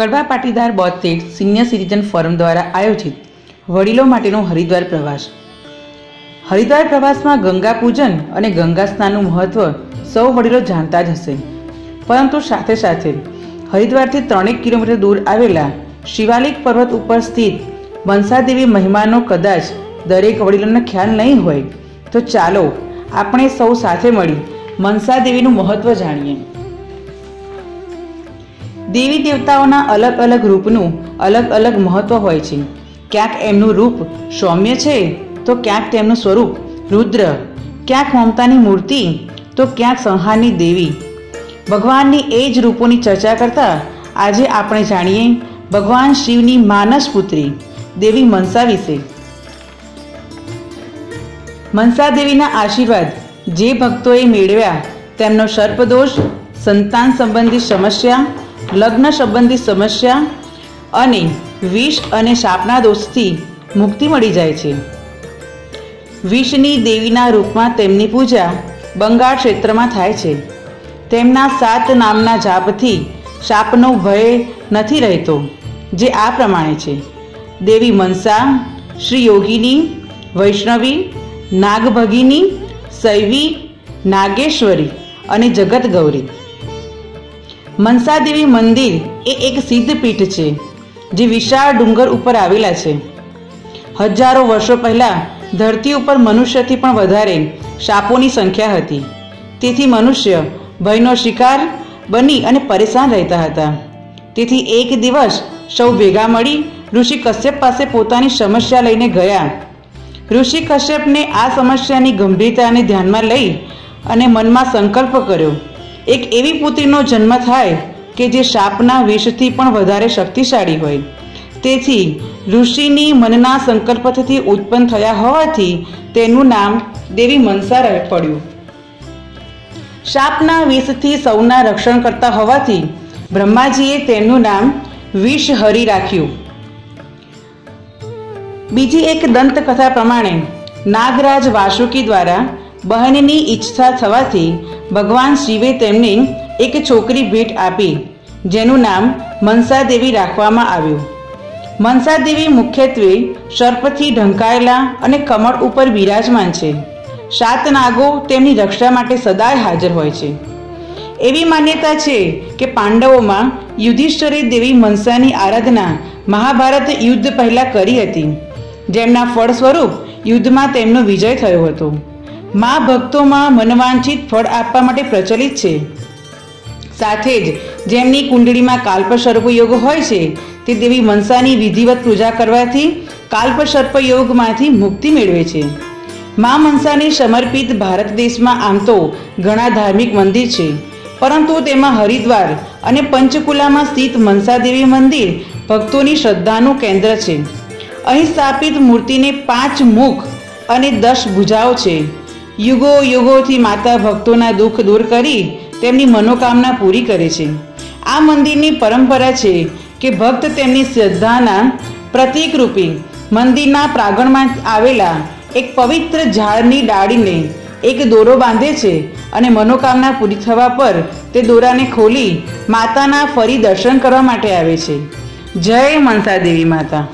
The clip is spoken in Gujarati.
કડવા પાટીદાર બોતેર સિનિયર સિટીઝન ફોરમ દ્વારા આયોજિત વડીલો માટેનો હરિદ્વાર પ્રવાસ. હરિદ્વાર પ્રવાસમાં ગંગા પૂજન અને ગંગા સ્નાનનું મહત્વ સૌ વડીલો જાણતા જ હશે. પરંતુ સાથે સાથે હરિદ્વારથી ત્રણેક કિલોમીટર દૂર આવેલા શિવાલિક પર્વત ઉપર સ્થિત મનસાદેવી મહિમાનો કદાચ દરેક વડીલોને ખ્યાલ નહીં હોય, તો ચાલો આપણે સૌ સાથે મળી મનસાદેવીનું મહત્વ જાણીએ. દેવી દેવતાઓના અલગ અલગ રૂપનું અલગ અલગ મહત્વ હોય છે. ક્યાંક એમનું રૂપ સૌમ્ય છે, તો ક્યાંક તેમનું સ્વરૂપ રુદ્ર. ક્યાંક મમતાની મૂર્તિ, તો ક્યાંક સંહારની દેવી. ભગવાનની એ જ રૂપોની ચર્ચા કરતાં આજે આપણે જાણીએ ભગવાન શિવની માનસ પુત્રી, દેવી મનસા વિશે. મનસા દેવીના આશીર્વાદ જે ભક્તોએ મેળવ્યા, તેમનો સર્પદોષ, સંતાન સંબંધી સમસ્યા લગ્ન સંબંધી સમસ્યા અને વિષ અને શાપના દોષથી મુક્તિ મળી જાય છે. વિષની દેવીના રૂપમાં તેમની પૂજા બંગાળ ક્ષેત્રમાં થાય છે. તેમના સાત નામના જાપથી શાપનો ભય નથી રહેતો, જે આ પ્રમાણે છે. દેવી મનસા, શ્રી યોગીની, વૈષ્ણવી, નાગભગિની, શૈવી, નાગેશ્વરી અને જગત ગૌરી. મનસાદેવી મંદિર એ એક સિદ્ધપીઠ છે, જે વિશાળ ડુંગર ઉપર આવેલા છે. હજારો વર્ષો પહેલાં ધરતી ઉપર મનુષ્યથી પણ વધારે સાપોની સંખ્યા હતી. તેથી મનુષ્ય ભયનો શિકાર બની અને પરેશાન રહેતા હતા. તેથી એક દિવસ સૌ ભેગા મળી ઋષિ કશ્યપ પાસે પોતાની સમસ્યા લઈને ગયા. ઋષિ કશ્યપને આ સમસ્યાની ગંભીરતાને ધ્યાનમાં લઈ અને મનમાં સંકલ્પ કર્યો. એક એવી પુત્રીનો જન્મ થાય કે જે શાપના વિષથી પણ વધારે શક્તિશાળી હોય. તેથી ઋષિની મનના સંકલ્પથી ઉત્પન્ન થયા હોવાથી તેનું નામ દેવી મનસા પડ્યું. શાપના વિષથી સૌના રક્ષણ કરતા હોવાથી બ્રહ્માજીએ તેનું નામ વિષહરી રાખ્યું. બીજી એક દંતકથા પ્રમાણે નાગરાજ વાસુકી દ્વારા બહેનની ઈચ્છા થવાથી ભગવાન શિવે તેમને એક છોકરી ભેટ આપી, જેનું નામ મનસાદેવી રાખવામાં આવ્યું. મનસાદેવી મુખ્યત્વે સર્પથી ઢંકાયેલા અને કમળ ઉપર બિરાજમાન છે. સાત નાગો તેમની રક્ષા માટે સદાય હાજર હોય છે. એવી માન્યતા છે કે પાંડવોમાં યુધિષ્ઠરે દેવી મનસાની આરાધના મહાભારત યુદ્ધ પહેલાં કરી હતી. જેમના ફળ સ્વરૂપ યુદ્ધમાં તેમનો વિજય થયો હતો. મા ભક્તોમાં મનવાંછિત ફળ આપવા માટે પ્રચલિત છે. સાથે જ જેમની કુંડળીમાં કાલ્પસર્પ યોગ હોય છે, તે દેવી મનસાની વિધિવત પૂજા કરવાથી કાલ્પસર્પ યોગમાંથી મુક્તિ મેળવે છે. મા મનસાને સમર્પિત ભારત દેશમાં આમ તો ઘણા ધાર્મિક મંદિર છે, પરંતુ તેમાં હરિદ્વાર અને પંચકુલામાં સ્થિત મનસાદેવી મંદિર ભક્તોની શ્રદ્ધાનું કેન્દ્ર છે. અહીં સ્થાપિત મૂર્તિને પાંચ મુખ અને દસ ભુજાઓ છે. યુગો યુગોથી માતા ભક્તોના દુઃખ દૂર કરી તેમની મનોકામના પૂરી કરે છે. આ મંદિરની પરંપરા છે કે ભક્ત તેમની શ્રદ્ધાના પ્રતિકરૂપી મંદિરના પ્રાંગણમાં આવેલા એક પવિત્ર ઝાડની ડાળીને એક દોરો બાંધે છે અને મનોકામના પૂરી થવા પર તે દોરાને ખોલી માતાના ફરી દર્શન કરવા માટે આવે છે. જય મનસા દેવી માતા.